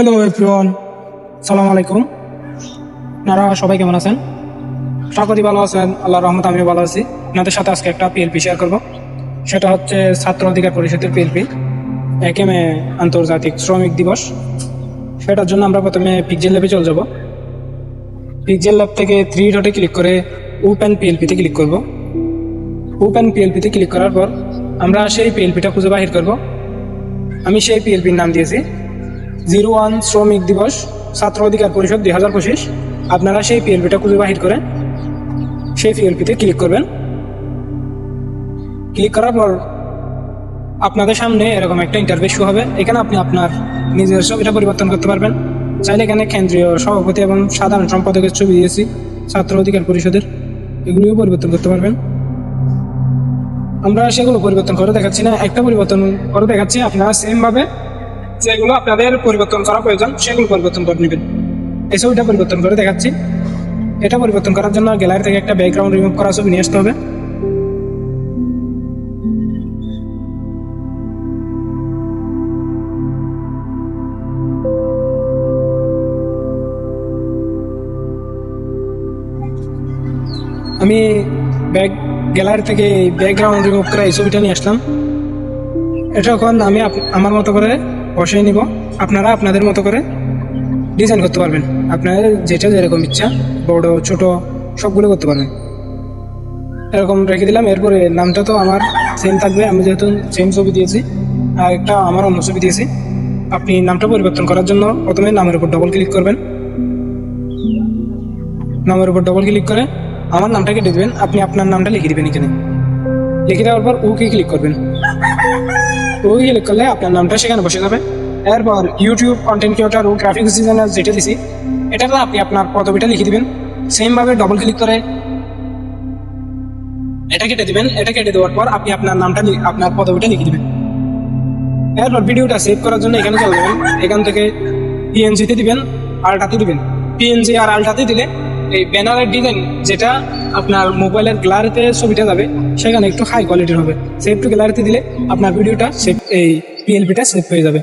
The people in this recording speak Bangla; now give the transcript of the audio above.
হ্যালো এভরিওয়ান, সালাম আলাইকুম। আপনারা সবাই কেমন আছেন? স্বাগতি ভালো আছেন আল্লাহ রহমত আমিও ভালো আছি। আপনাদের সাথে আজকে একটা পিএলপি শেয়ার করব। সেটা হচ্ছে ছাত্র অধিকার পরিষদের পিএলপি একে মে আন্তর্জাতিক শ্রমিক দিবস। সেটার জন্য আমরা প্রথমে পিকজেল ল্যাবে চলে যাব। পিকজেল ল্যাব থেকে থ্রি ডটে ক্লিক করে ওপেন পিএলপিতে ক্লিক করব। ওপেন পিএলপিতে ক্লিক করার পর আমরা সেই পিএলপিটা খুঁজে বাহির করব। আমি সেই পিএলপির নাম দিয়েছি। জিরো ওয়ান শ্রমিক দিবস ছাত্র অধিকার পরিষদ দুই হাজার পঁচিশ। আপনারা সেই পিএলপিটা খুঁজে বাহির করে সেই পিএলপিতে ক্লিক করবেন। ক্লিক করার পর আপনাদের সামনে এরকম একটা ইন্টারভিউ শো হবে। এখানে আপনি আপনার নিজের ছবিটা পরিবর্তন করতে পারবেন। চাইলে এখানে কেন্দ্রীয় সভাপতি এবং সাধারণ সম্পাদকের ছবি দিয়েছি, ছাত্র অধিকার পরিষদের। এগুলিও পরিবর্তন করতে পারবেন। আমরা সেগুলো পরিবর্তন করে দেখাচ্ছি না। একটা পরিবর্তন করে দেখাচ্ছি। আপনারা সেম ভাবে যেগুলো আপনাদের পরিবর্তন করা প্রয়োজন, সেগুলো পরিবর্তন করে নেবেন। এই ছবিটা পরিবর্তন করে দেখাচ্ছি। এটা পরিবর্তন করার জন্য গ্যালারি থেকে একটা ব্যাকগ্রাউন্ড রিমুভ করা ছবি নিয়ে আসতে হবে। আমি ব্যাক গ্যালারি থেকে ব্যাকগ্রাউন্ড রিমুভ করা এই ছবিটা নিয়ে আসলাম। এটা এখন আমি আমার মতো করে বসিয়ে নিব। আপনারা আপনাদের মতো করে ডিজাইন করতে পারবেন। আপনাদের যেটা যেরকম ইচ্ছা, বড়, ছোট, সবগুলো করতে পারবেন। এরকম রেখে দিলাম। এরপরে নামটা তো আমার সেম থাকবে। আমি যেহেতু সেম ছবি দিয়েছি, আর একটা আমার অন্য ছবি দিয়েছি। আপনি নামটা পরিবর্তন করার জন্য প্রথমে নামের উপর ডবল ক্লিক করবেন। নামের উপর ডবল ক্লিক করে আমার নামটা কেটে দেবেন। আপনি আপনার নামটা লিখে দেবেন এখানে। লিখে দেওয়ার পর ওকে ক্লিক করবেন। ওই ক্লিক আপনার নামটা সেখানে বসে যাবে। এরপর ইউটিউব কন্টেন্ট ক্রিয়েটার ও গ্রাফিক্স ডিজাইনার যেটা দিছি, এটাতে আপনি আপনার পদবিটা লিখে দিবেন। সেম ভাবে ডবল ক্লিক করে এটা কেটে দিবেন। এটা কেটে দেওয়ার পর আপনি আপনার নামটা আপনার পদবিটা লিখে দিবেন। এরপর ভিডিওটা সেভ করার জন্য এখানে চলে যাবেন। এখান থেকে পিএনজিতে দিবেন আলটাতে দিবেন। পিএনজি আর আলটাতে দিলে এই ব্যানারের ডিজাইন যেটা আপনার মোবাইলের গ্যালারিতে ছবিটা যাবে, সেখানে একটু হাই কোয়ালিটির হবে। সেভ টু গ্যালারিতে দিলে আপনার ভিডিওটা সেভ এই পিএলপিটা সেভ হয়ে যাবে।